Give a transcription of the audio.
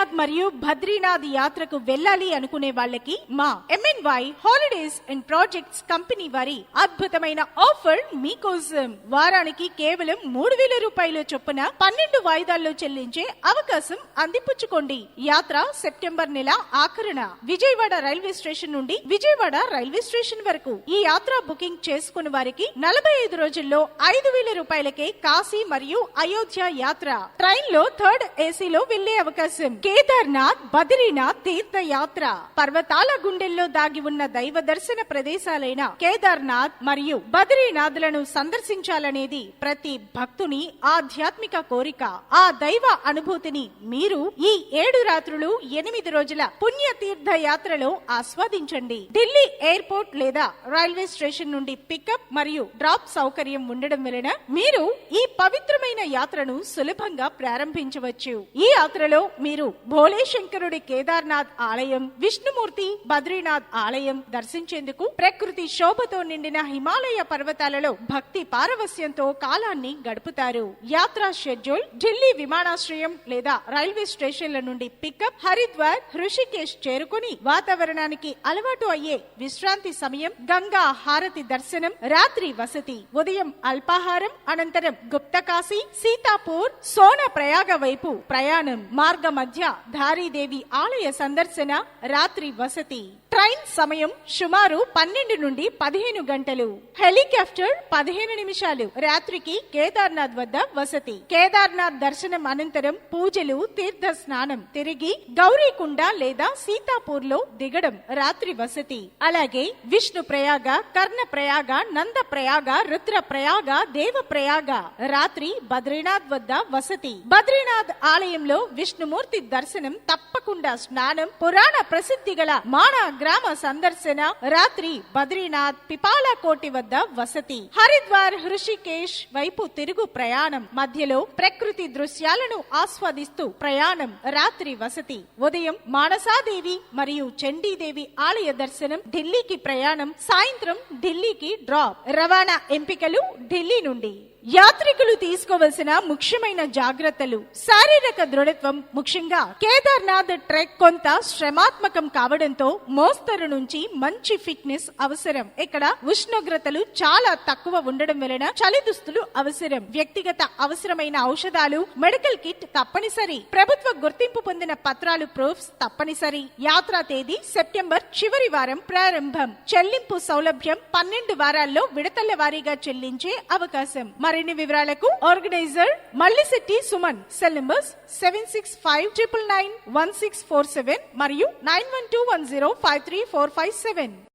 కేదార్నాథ్ మరియు బద్రీనాథ్ యాత్రకు వెళ్ళాలి అనుకునే వాళ్ళకి మా MNY holidays and projects company వారి అద్భుతమైన ఆఫర్ మీకోసం. వారానికి కేవలం మూడు వేల రూపాయల చొప్పున పన్నెండు వాయిదాల్లో చెల్లించే అవకాశం అందిపుచ్చుకోండి. యాత్ర సెప్టెంబర్ నెల ఆఖరున విజయవాడ రైల్వే స్టేషన్ నుండి విజయవాడ రైల్వే స్టేషన్ వరకు. ఈ యాత్ర బుకింగ్ చేసుకున్న వారికి నలభై ఐదు రోజుల్లో ఐదు వేల రూపాయలకే కాశీ మరియు అయోధ్య యాత్ర. ట్రైన్లో థర్డ్ ఏసీలో వెళ్ళే అవకాశం. కేదార్నాథ్ బద్రీనాథ్ తీర్థయాత్ర. పర్వతాల గుండెల్లో దాగి ఉన్న దైవ దర్శన ప్రదేశాలైన కేదార్నాథ్ మరియు బద్రీనాథ్లను సందర్శించాలనేది ప్రతి భక్తుని ఆధ్యాత్మిక కోరిక. ఆ దైవ అనుభూతిని మీరు ఈ ఏడు రాత్రులు ఎనిమిది రోజుల పుణ్య తీర్థయాత్రలో ఆస్వాదించండి. ఢిల్లీ ఎయిర్పోర్ట్ లేదా రైల్వే స్టేషన్ నుండి పికప్ మరియు డ్రాప్ సౌకర్యం ఉండడం వలన మీరు ఈ పవిత్రమైన యాత్రను సులభంగా ప్రారంభించవచ్చు. ఈ యాత్రలో మీరు భోళేశంకరుడి కేదార్నాథ్ ఆలయం విష్ణుమూర్తి బద్రీనాథ్ ఆలయం దర్శించేందుకు ప్రకృతి శోభతో నిండిన హిమాలయ పర్వతాలలో భక్తి పారవస్యంతో కాలాన్ని గడుపుతారు. యాత్రా షెడ్యూల్ ఢిల్లీ విమానాశ్రయం లేదా రైల్వే స్టేషన్ల నుండి పికప్ హరిద్వార్ హృషికేశ్ చేరుకుని వాతావరణానికి అలవాటు అయ్యే విశ్రాంతి సమయం గంగా హారతి దర్శనం రాత్రి వసతి ఉదయం అల్పాహారం అనంతరం గుప్తకాశీ సీతాపూర్ సోన ప్రయాగ వైపు ప్రయాణం మార్గ మధ్య ధారీదేవి ఆలయ సందర్శన రాత్రి వసతి. ట్రైన్ సమయం సుమారు పన్నెండు నుండి పదిహేను గంటలు. హెలికాప్టర్ పదిహేను నిమిషాలు. రాత్రికి కేదార్నాథ్ వద్ద వసతి. కేదార్నాథ్ దర్శనం అనంతరం పూజలు తీర్థ స్నానం. తిరిగి గౌరీకుండ లేదా సీతాపూర్లో దిగడం రాత్రి వసతి. అలాగే విష్ణు ప్రయాగ కర్ణ ప్రయాగ నంద ప్రయాగ రుద్ర ప్రయాగ దేవ ప్రయాగ. రాత్రి బద్రీనాథ్ వద్ద వసతి. బద్రీనాథ్ ఆలయంలో విష్ణుమూర్తి దర్శనం తప్పకుండా స్నానం పురాణ ప్రసిద్ధి గల మాణ గ్రామ సందర్శన రాత్రి బద్రీనాథ్ పిపాలకోటి వద్ద వసతి. హరిద్వార్ హృషికేశ్ వైపు తిరుగు ప్రయాణం. మధ్యలో ప్రకృతి దృశ్యాలను ఆస్వాదిస్తూ ప్రయాణం. రాత్రి వసతి. ఉదయం మానసాదేవి మరియు చండీదేవి ఆలయ దర్శనం. ఢిల్లీకి ప్రయాణం. సాయంత్రం ఢిల్లీకి డ్రాప్. రవాణా ఎంపికలు ఢిల్లీ నుండి. యాత్రికులు తీసుకోవలసిన ముఖ్యమైన జాగ్రత్తలు. శారీరక దృఢత్వం ముఖ్యంగా కేదార్నాథ్ ట్రెక్ కొంత శ్రమాత్మకం కావడంతో మోస్తరు నుంచి మంచి ఫిట్నెస్ అవసరం. ఇక్కడ ఉష్ణోగ్రతలు చాలా తక్కువ ఉండడం వలన చలి దుస్తులు అవసరం. వ్యక్తిగత అవసరమైన ఔషధాలు మెడికల్ కిట్ తప్పనిసరి. ప్రభుత్వ గుర్తింపు పొందిన పత్రాలు ప్రూఫ్స్ తప్పనిసరి. యాత్రా తేదీ సెప్టెంబర్ చివరి వారం ప్రారంభం. చెల్లింపు సౌలభ్యం పన్నెండు వారాల్లో విడతల వారీగా చెల్లించే అవకాశం. మరిన్ని వివరాలకు organiser Mallishetty Suman cell numbers seven six five triple nine one six four seven మరియు nine one two one zero five three four five seven